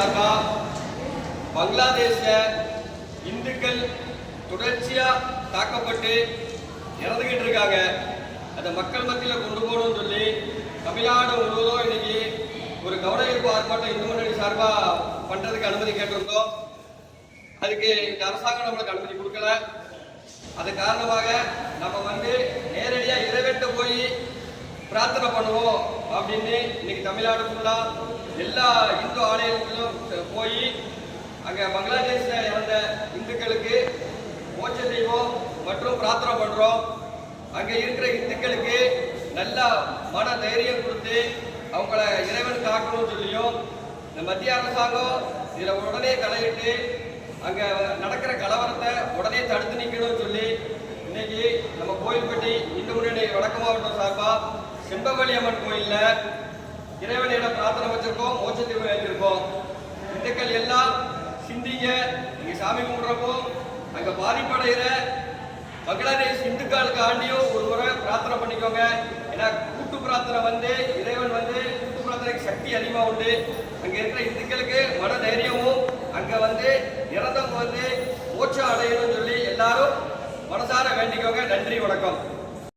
சார்பா பங்களாதேஷ்ல இந்துக்கள் தொடர்ச்சியா தாக்கப்பட்டு இறந்துகிட்டு இருக்காங்க. அதை மக்கள் மத்தியில் கொண்டு போகணும்னு சொல்லி தமிழ்நாடு முழுவதும் இன்னைக்கு ஒரு கவன ஈர்ப்பு ஆர்ப்பாட்டம் இந்து முன்னணி சார்பா பண்றதுக்கு அனுமதி கேட்டிருந்தோம். அதுக்கு இந்த அரசாங்கம் நம்மளுக்கு அனுமதி கொடுக்கல. அது காரணமாக நம்ம வந்து நேரடியா இறைவன்ட்ட போய் பிரார்த்தனை பண்ணுவோம் அப்படின்னு இன்னைக்கு தமிழ்நாடு ஃபுல்லா எல்லா இந்து ஆலயங்களும் போய் அங்கே பங்களாதேஷில் இறந்த இந்துக்களுக்கு மோட்ச தெய்வம் மற்றும் பிரார்த்தனை பண்ணுறோம் அங்கே இருக்கிற இந்துக்களுக்கு நல்ல மன தைரியம் கொடுத்து அவங்கள இறைவன் காக்கணும்னு சொல்லியும் இந்த மத்திய அரசாங்கம் இதில் உடனே தலையிட்டு அங்கே நடக்கிற கலவரத்தை உடனே தடுத்து நிற்கணும்னு சொல்லி இன்னைக்கு நம்ம கோயில்பட்டி இந்து முன்னணி வடக்கு மாவட்டம் சார்பாக செம்பவழி அம்மன் கோயிலில் இறைவனிடம் பிரார்த்தனை வச்சிருக்கோம் மோட்சத்தீவு வைத்திருக்கோம் இந்துக்கள் எல்லாம் சிந்திங்க நீங்க சாமி கும்பிடுறப்போ அங்க பாதிப்படைகிற பங்களாதேஷ் இந்துக்களுக்கு ஆண்டியும் ஒரு முறை பிரார்த்தனை பண்ணிக்கோங்க. ஏன்னா கூட்டு பிரார்த்தனை வந்து இறைவன் வந்து கூட்டு பிரார்த்தனைக்கு சக்தி அதிகமாக உண்டு. அங்க இருக்கிற இந்துக்களுக்கு மன தைரியமும் அங்க வந்து இறந்தவங்க வந்து மோட்சம் அடையணும்னு சொல்லி எல்லாரும் மனசார வேண்டிக்கோங்க. நன்றி வணக்கம்.